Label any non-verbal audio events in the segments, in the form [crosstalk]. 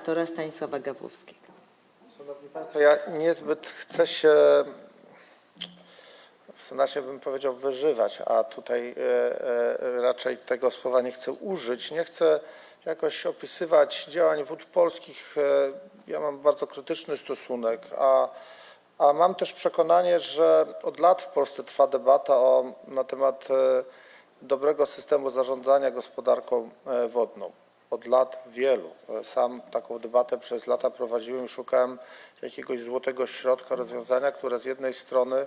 Doktora Stanisława Gawłowskiego. Szanowni Państwo, ja niezbyt chcę się Senacie bym powiedział wyżywać, a tutaj e, e, raczej tego słowa nie chcę użyć. Nie chcę jakoś opisywać działań wód polskich. E, Ja mam bardzo krytyczny stosunek, a, a mam też przekonanie, że od lat w Polsce trwa debata o, na temat dobrego systemu zarządzania gospodarką wodną. Od lat wielu. Sam taką debatę przez lata prowadziłem i szukałem jakiegoś złotego środka rozwiązania, które z jednej strony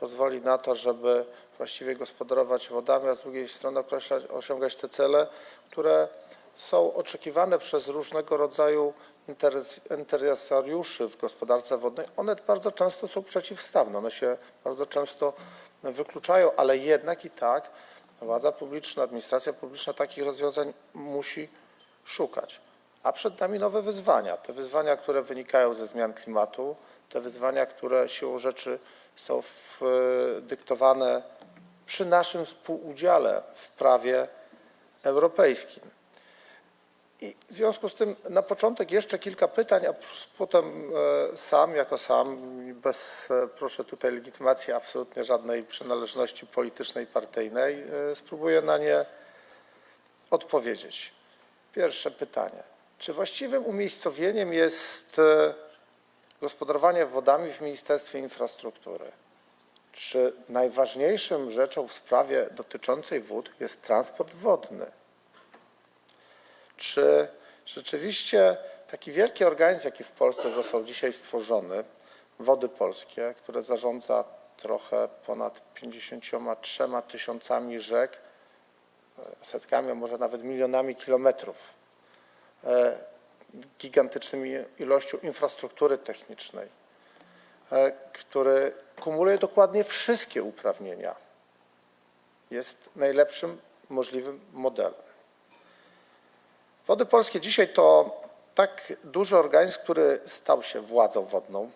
pozwoli na to, żeby właściwie gospodarować wodami, a z drugiej strony określać, osiągać te cele, które są oczekiwane przez różnego rodzaju interes, interesariuszy w gospodarce wodnej. One bardzo często są przeciwstawne, one się bardzo często wykluczają, ale jednak i tak władza publiczna, administracja publiczna takich rozwiązań musi szukać. A przed nami nowe wyzwania. Te wyzwania, które wynikają ze zmian klimatu, te wyzwania, które siłą rzeczy są w, e, dyktowane przy naszym współudziale w prawie europejskim. I w związku z tym na początek jeszcze kilka pytań, a potem e, sam, jako sam, bez, e, proszę tutaj legitymacji absolutnie żadnej przynależności politycznej, partyjnej, spróbuję na nie odpowiedzieć. Pierwsze pytanie. Czy właściwym umiejscowieniem jest e, gospodarowanie wodami w Ministerstwie Infrastruktury? Czy najważniejszym rzeczą w sprawie dotyczącej wód jest transport wodny? Czy rzeczywiście taki wielki organizm, jaki w Polsce został dzisiaj stworzony, Wody Polskie, które zarządza trochę ponad 53 tysiącami rzek, setkami, a może nawet milionami kilometrów, e, gigantycznymi ilością infrastruktury technicznej, e, który kumuluje dokładnie wszystkie uprawnienia, jest najlepszym możliwym modelem. Wody Polskie dzisiaj to tak duży organizm, który stał się władzą wodną.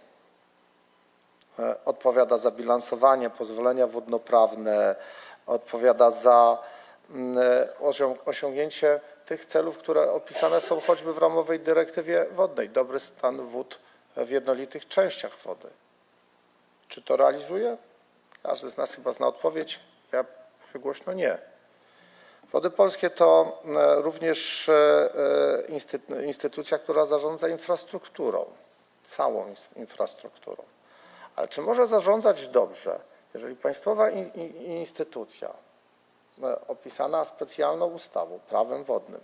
E, Odpowiada za bilansowanie, pozwolenia wodnoprawne, odpowiada za osiągnięcie tych celów, które opisane są choćby w ramowej dyrektywie wodnej. Dobry stan wód w jednolitych częściach wody. Czy to realizuje? Każdy z nas chyba zna odpowiedź. Ja głośno nie. Wody Polskie to e, również e, e, instytu- instytucja, która zarządza infrastrukturą, całą infrastrukturą. Ale czy może zarządzać dobrze, jeżeli państwowa in- in- instytucja e, opisana specjalną ustawą, prawem wodnym,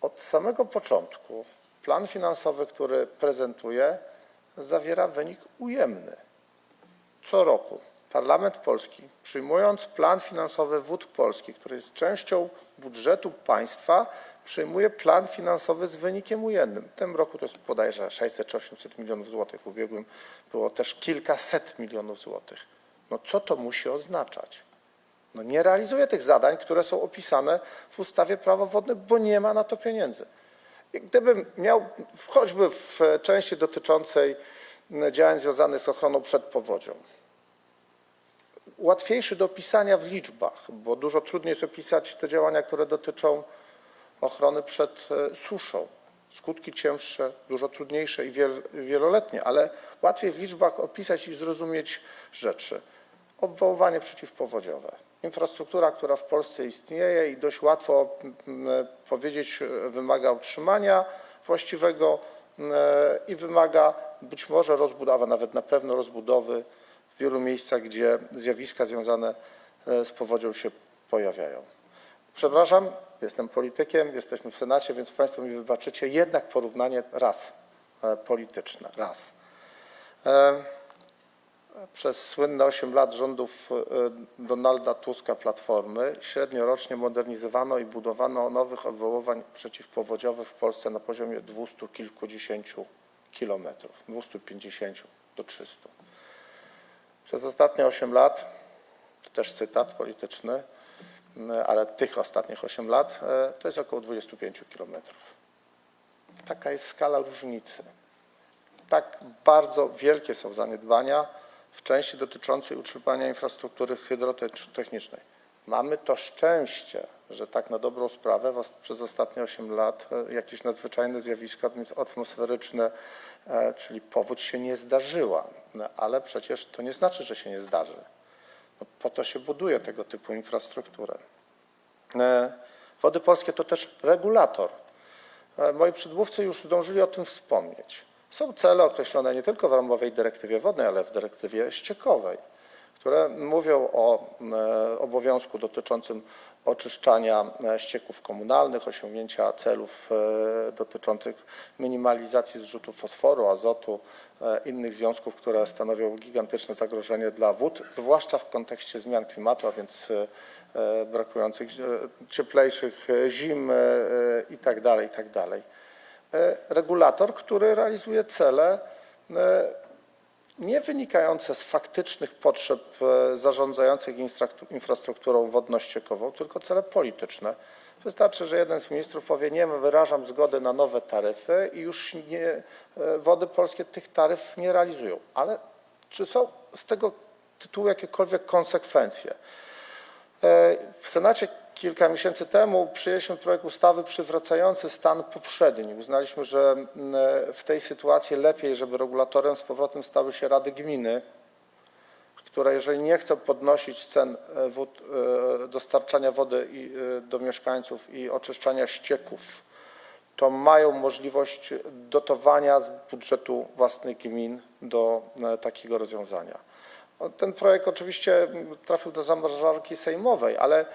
od samego początku plan finansowy, który prezentuje, zawiera wynik ujemny. Co roku Parlament Polski, przyjmując plan finansowy Wód Polskich, który jest częścią budżetu państwa, przyjmuje plan finansowy z wynikiem ujemnym. W tym roku to jest bodajże 600 czy 800 milionów złotych. W ubiegłym było też kilkaset milionów złotych. No co to musi oznaczać? No nie realizuje tych zadań, które są opisane w ustawie Prawo wodne, bo nie ma na to pieniędzy. I Gdybym miał choćby w części dotyczącej m, działań związanych z ochroną przed powodzią, łatwiejszy do opisania w liczbach, bo dużo trudniej jest opisać te działania, które dotyczą ochrony przed e, suszą. Skutki cięższe, dużo trudniejsze i wiel, wieloletnie, ale łatwiej w liczbach opisać i zrozumieć rzeczy. Obwoływanie przeciwpowodziowe. Infrastruktura, która w Polsce istnieje i dość łatwo powiedzieć, e, wymaga utrzymania właściwego e, i wymaga być może rozbudowy, nawet na pewno rozbudowy w wielu miejscach, gdzie zjawiska związane e, z powodzią się pojawiają. Przepraszam, jestem politykiem, jesteśmy w Senacie, więc Państwo mi wybaczycie, jednak porównanie raz e, polityczne, raz. Przez słynne 8 lat rządów e, Donalda Tuska Platformy średnio rocznie modernizowano i budowano nowych odwoływań przeciwpowodziowych w Polsce na poziomie dwustu kilkudziesięciu kilometrów, 250 do 300. Przez ostatnie 8 lat, to też cytat polityczny, ale tych ostatnich 8 lat, e, to jest około 25 kilometrów. Taka jest skala różnicy. Tak bardzo wielkie są zaniedbania w części dotyczącej utrzymania infrastruktury hydrotechnicznej. Mamy to szczęście, że tak na dobrą sprawę przez ostatnie 8 lat e, jakieś nadzwyczajne zjawiska atmos- atmosferyczne, e, czyli powódź się nie zdarzyła. No, ale przecież to nie znaczy, że się nie zdarzy. No, po to się buduje tego typu infrastrukturę. E, Wody Polskie to też regulator. Moi przedmówcy już zdążyli o tym wspomnieć. Są cele określone nie tylko w ramowej dyrektywie wodnej, ale w dyrektywie ściekowej, które mówią o e, obowiązku dotyczącym oczyszczania e, ścieków komunalnych, osiągnięcia celów e, dotyczących minimalizacji zrzutu fosforu, azotu, innych związków, które stanowią gigantyczne zagrożenie dla wód, zwłaszcza w kontekście zmian klimatu, a więc brakujących cieplejszych zim e, e, Regulator, który realizuje cele e, nie wynikające z faktycznych potrzeb e, zarządzających infrastrukturą wodno-ściekową, tylko cele polityczne. Wystarczy, że jeden z ministrów powie, nie wyrażam zgody na nowe taryfy i już nie, e, wody polskie tych taryf nie realizują. Ale czy są z tego tytułu jakiekolwiek konsekwencje? E, W Senacie kilka miesięcy temu przyjęliśmy projekt ustawy przywracający stan poprzedni. Uznaliśmy, że mm, w tej sytuacji lepiej, żeby regulatorem z powrotem stały się rady gminy, które jeżeli nie chcą podnosić cen e, wód, e, dostarczania wody e, do mieszkańców i oczyszczania ścieków, to mają możliwość dotowania z budżetu własnych gmin do takiego rozwiązania. Ten projekt oczywiście trafił do zamrażarki sejmowej, ale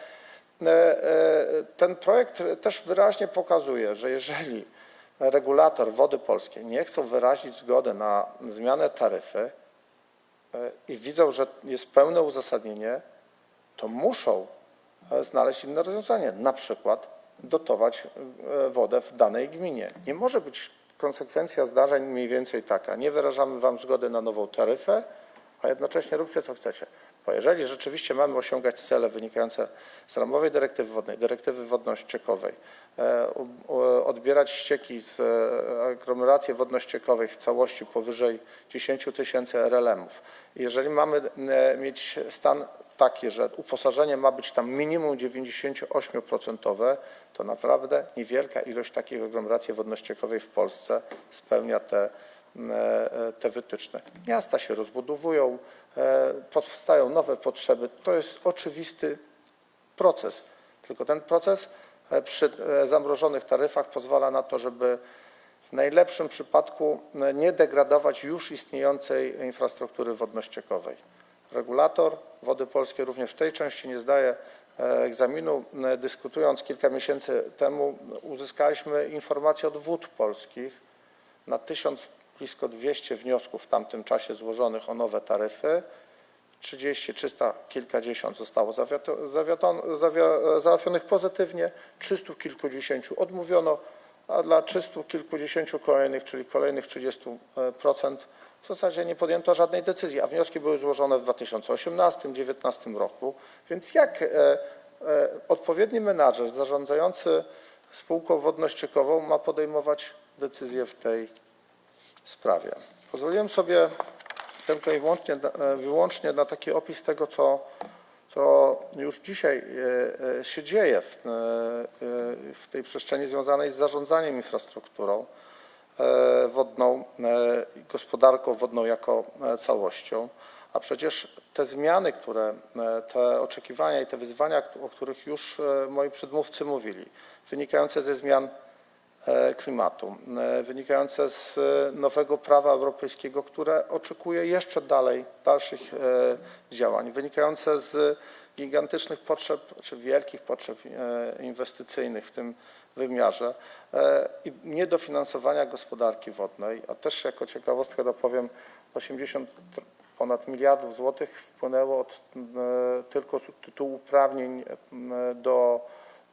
ten projekt też wyraźnie pokazuje, że jeżeli regulator Wody Polskie nie chcą wyrazić zgody na zmianę taryfy e, i widzą, że jest pełne uzasadnienie, to muszą e, znaleźć inne rozwiązanie, na przykład dotować e, wodę w danej gminie. Nie może być konsekwencja zdarzeń mniej więcej taka, nie wyrażamy Wam zgody na nową taryfę, a jednocześnie róbcie co chcecie. Bo jeżeli rzeczywiście mamy osiągać cele wynikające z ramowej dyrektywy wodnej, dyrektywy wodno-ściekowej, e, odbierać ścieki z e, aglomeracji wodno-ściekowej w całości powyżej 10 tysięcy RLM-ów, jeżeli mamy e, mieć stan taki, że uposażenie ma być tam minimum 98%, to naprawdę niewielka ilość takich aglomeracji wodno-ściekowej w Polsce spełnia te te wytyczne. Miasta się rozbudowują, powstają nowe potrzeby. To jest oczywisty proces. Tylko ten proces e, przy e, zamrożonych taryfach pozwala na to, żeby w najlepszym przypadku e, nie degradować już istniejącej infrastruktury wodno-ściekowej. Regulator Wody Polskie również w tej części nie zdaje e, egzaminu. E, Dyskutując kilka miesięcy temu uzyskaliśmy informacje od wód polskich, na tysiąc blisko 200 wniosków w tamtym czasie złożonych o nowe taryfy. 30, 300, kilkadziesiąt zostało załatwionych pozytywnie, 300 kilkudziesięciu odmówiono, a dla 300 kilkudziesięciu kolejnych, czyli kolejnych 30% w zasadzie nie podjęto żadnej decyzji, a wnioski były złożone w 2018-2019 roku. Więc jak e, e, odpowiedni menadżer zarządzający spółką wodno-ściekową ma podejmować decyzje w tej sprawie. Pozwoliłem sobie tylko i wyłącznie, na- wyłącznie na taki opis tego, co, co już dzisiaj e, e, się dzieje w, e, e, w tej przestrzeni związanej z zarządzaniem infrastrukturą e, wodną e, gospodarką wodną jako e, całością. A przecież te zmiany, które, e, te oczekiwania i te wyzwania, o których już e, moi przedmówcy mówili, wynikające ze zmian e, klimatu, e, wynikające z e, nowego prawa europejskiego, które oczekuje jeszcze dalej dalszych e, działań, wynikające z gigantycznych potrzeb, czy wielkich potrzeb e, inwestycyjnych w tym wymiarze e, i niedofinansowania gospodarki wodnej, a też jako ciekawostkę dopowiem, 80 tr- ponad miliardów złotych wpłynęło od, e, tylko z tytułu uprawnień e, do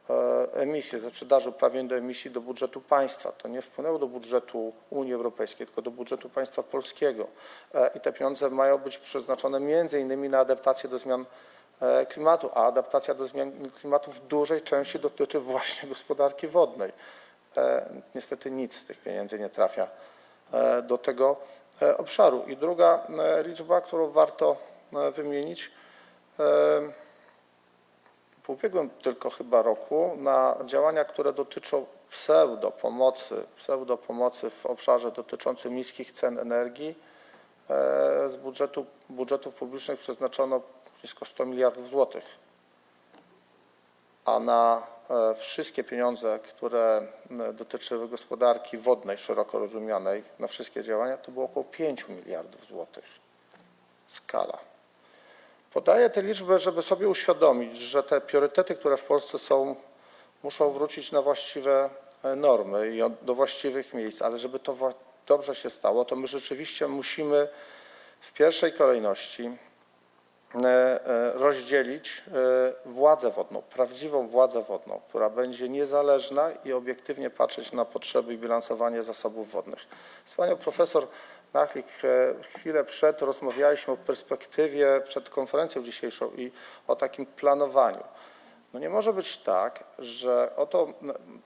e, emisji, ze sprzedaży uprawnień do emisji do budżetu państwa. To nie wpłynęło do budżetu Unii Europejskiej, tylko do budżetu państwa polskiego. E, I te pieniądze mają być przeznaczone między innymi na adaptację do zmian e, klimatu, a adaptacja do zmian klimatu w dużej części dotyczy właśnie [laughs] gospodarki wodnej. Niestety nic z tych pieniędzy nie trafia do tego obszaru. I druga liczba, którą warto wymienić, w ubiegłym tylko chyba roku na działania, które dotyczą pseudo pomocy, pseudo pomocy w obszarze dotyczącym niskich cen energii. E, Z budżetu, budżetów publicznych przeznaczono blisko 100 miliardów złotych, a na e, wszystkie pieniądze, które dotyczyły gospodarki wodnej szeroko rozumianej, na wszystkie działania, to było około 5 miliardów złotych. Skala. Podaję te liczby, żeby sobie uświadomić, że te priorytety, które w Polsce są, muszą wrócić na właściwe e, normy i do właściwych miejsc, ale żeby to dobrze się stało, to my rzeczywiście musimy w pierwszej kolejności e, e, rozdzielić władzę wodną, prawdziwą władzę wodną, która będzie niezależna i obiektywnie patrzeć na potrzeby i bilansowanie zasobów wodnych. Z panią profesor E, chwilę przed rozmawialiśmy o perspektywie przed konferencją dzisiejszą i o takim planowaniu. No nie może być tak, że oto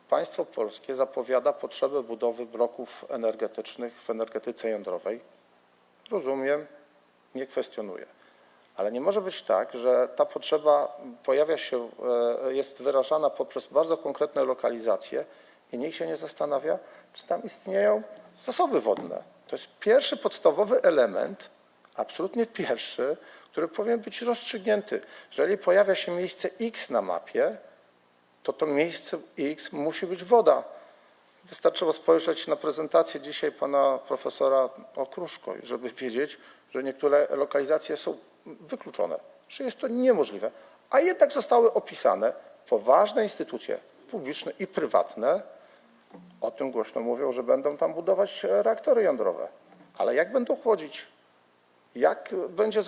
państwo polskie zapowiada potrzebę budowy bloków energetycznych w energetyce jądrowej. Rozumiem, nie kwestionuję. Ale nie może być tak, że ta potrzeba pojawia się, e, jest wyrażana poprzez bardzo konkretne lokalizacje i nikt się nie zastanawia, czy tam istnieją zasoby wodne. To jest pierwszy podstawowy element, absolutnie pierwszy, który powinien być rozstrzygnięty. Jeżeli pojawia się miejsce X na mapie, to to miejsce X musi być woda. Wystarczyło spojrzeć na prezentację dzisiaj pana profesora Okruszko, żeby wiedzieć, że niektóre lokalizacje są wykluczone, że jest to niemożliwe, a jednak zostały opisane poważne instytucje publiczne i prywatne, o tym głośno mówią, że będą tam budować e, reaktory jądrowe. Ale jak będą chłodzić? Jak będzie e,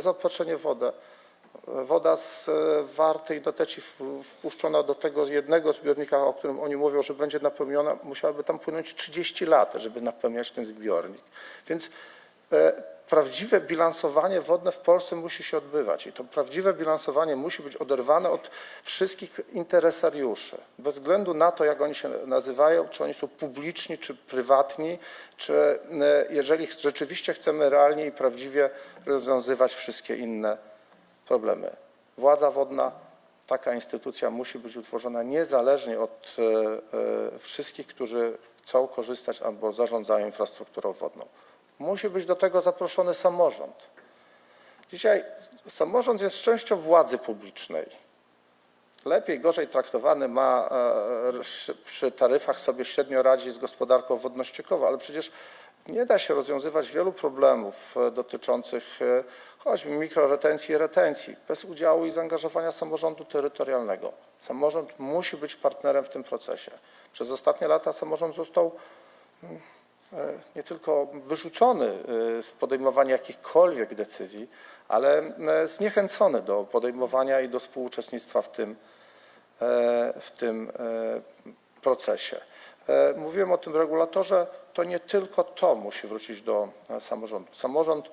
zaopatrzenie w wodę? Woda z e, Warty i Doteci wpuszczona do tego jednego zbiornika, o którym oni mówią, że będzie napełniona, musiałaby tam płynąć 30 lat, żeby napełniać ten zbiornik. Więc prawdziwe bilansowanie wodne w Polsce musi się odbywać i to prawdziwe bilansowanie musi być oderwane od wszystkich interesariuszy, bez względu na to, jak oni się nazywają, czy oni są publiczni, czy prywatni, czy e, jeżeli rzeczywiście chcemy realnie i prawdziwie rozwiązywać wszystkie inne problemy. Władza wodna, taka instytucja musi być utworzona niezależnie od e, e, wszystkich, którzy chcą korzystać albo zarządzają infrastrukturą wodną. Musi być do tego zaproszony samorząd. Dzisiaj samorząd jest częścią władzy publicznej. Lepiej, gorzej traktowany ma e, przy taryfach sobie średnio radzi z gospodarką wodno-ściekową, ale przecież nie da się rozwiązywać wielu problemów e, dotyczących e, choćby mikroretencji i retencji bez udziału i zaangażowania samorządu terytorialnego. Samorząd musi być partnerem w tym procesie. Przez ostatnie lata samorząd został mm, e, nie tylko wyrzucony e, z podejmowania jakichkolwiek decyzji, ale e, zniechęcony do podejmowania i do współuczestnictwa w tym, e, w tym e, procesie. E, Mówiłem o tym regulatorze, to nie tylko to musi wrócić do e, samorządu. Samorząd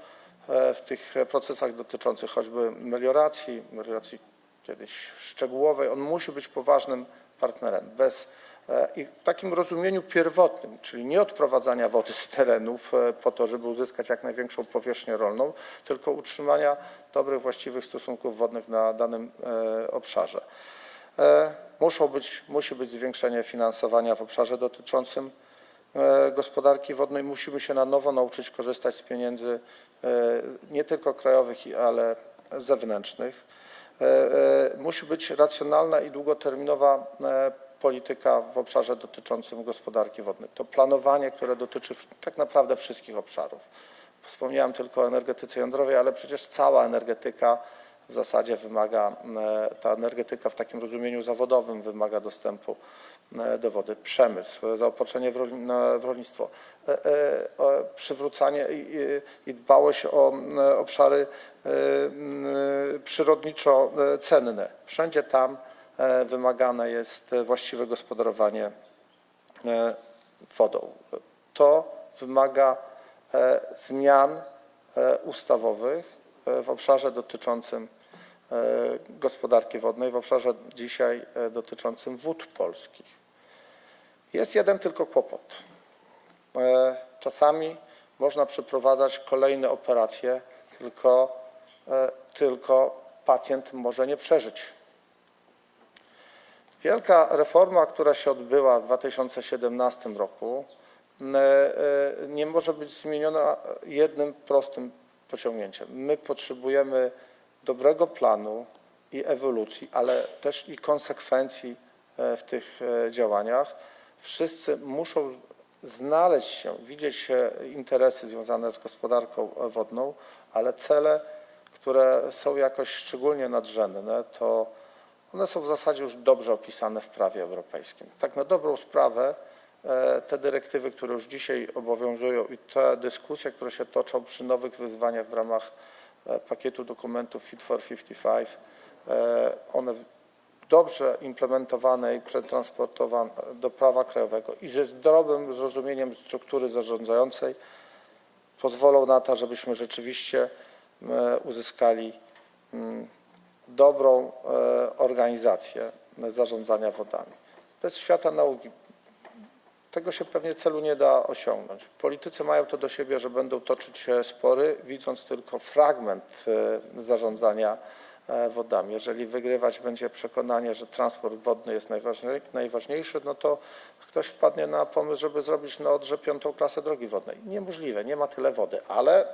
e, w tych procesach dotyczących choćby melioracji, melioracji kiedyś szczegółowej, on musi być poważnym partnerem. Bez e, i w takim rozumieniu pierwotnym, czyli nie odprowadzania wody z terenów e, po to, żeby uzyskać jak największą powierzchnię rolną, tylko utrzymania dobrych, właściwych stosunków wodnych na danym e, obszarze. E, Muszą być, musi być zwiększenie finansowania w obszarze dotyczącym e, gospodarki wodnej. Musimy się na nowo nauczyć korzystać z pieniędzy e, nie tylko krajowych, ale zewnętrznych. E, e, Musi być racjonalna i długoterminowa e, polityka w obszarze dotyczącym gospodarki wodnej. To planowanie, które dotyczy tak naprawdę wszystkich obszarów. Wspomniałem tylko o energetyce jądrowej, ale przecież cała energetyka w zasadzie wymaga, e, ta energetyka w takim rozumieniu zawodowym wymaga dostępu e, do wody. Przemysł, e, zaopatrzenie w rolnictwo, przywrócanie i, dbałość o obszary przyrodniczo cenne. Wszędzie tam wymagane jest e, właściwe gospodarowanie e, wodą. To wymaga e, zmian e, ustawowych e, w obszarze dotyczącym e, gospodarki wodnej, w obszarze dzisiaj e, dotyczącym wód polskich. Jest jeden tylko kłopot. E, Czasami można przeprowadzać kolejne operacje, tylko, e, tylko pacjent może nie przeżyć. Wielka reforma, która się odbyła w 2017 roku, n- e, nie może być zmieniona jednym prostym pociągnięciem. My potrzebujemy dobrego planu i ewolucji, ale też i konsekwencji e, w tych e, działaniach. Wszyscy muszą znaleźć się, widzieć e, interesy związane z gospodarką e, wodną, ale cele, które są jakoś szczególnie nadrzędne, to one są w zasadzie już dobrze opisane w prawie europejskim. Tak na dobrą sprawę e, te dyrektywy, które już dzisiaj obowiązują i te dyskusje, które się toczą przy nowych wyzwaniach w ramach e, pakietu dokumentów Fit for 55, e, one dobrze implementowane i przetransportowane do prawa krajowego i ze zdrowym zrozumieniem struktury zarządzającej pozwolą na to, żebyśmy rzeczywiście uzyskali mm, dobrą e, organizację zarządzania wodami. Bez świata nauki tego się pewnie celu nie da osiągnąć. Politycy mają to do siebie, że będą toczyć się spory, widząc tylko fragment e, zarządzania e, wodami. Jeżeli wygrywać będzie przekonanie, że transport wodny jest najważniej- najważniejszy, no to ktoś wpadnie na pomysł, żeby zrobić na Odrze piątą klasę drogi wodnej. Niemożliwe, nie ma tyle wody, ale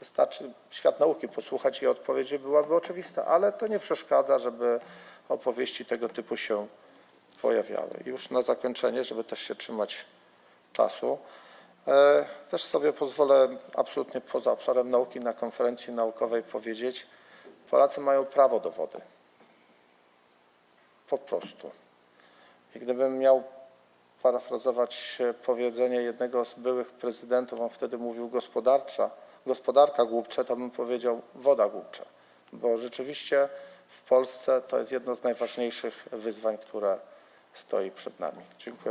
Wystarczy świat nauki posłuchać i odpowiedź byłaby oczywista, ale to nie przeszkadza, żeby opowieści tego typu się pojawiały. Już na zakończenie, żeby też się trzymać czasu, e, też sobie pozwolę absolutnie poza obszarem nauki na konferencji naukowej powiedzieć, Polacy mają prawo do wody. Po prostu. I gdybym miał parafrazować powiedzenie jednego z byłych prezydentów, on wtedy mówił gospodarcza, gospodarka głupcze, to bym powiedział woda głupcza. Bo rzeczywiście w Polsce to jest jedno z najważniejszych wyzwań, które stoi przed nami. Dziękuję.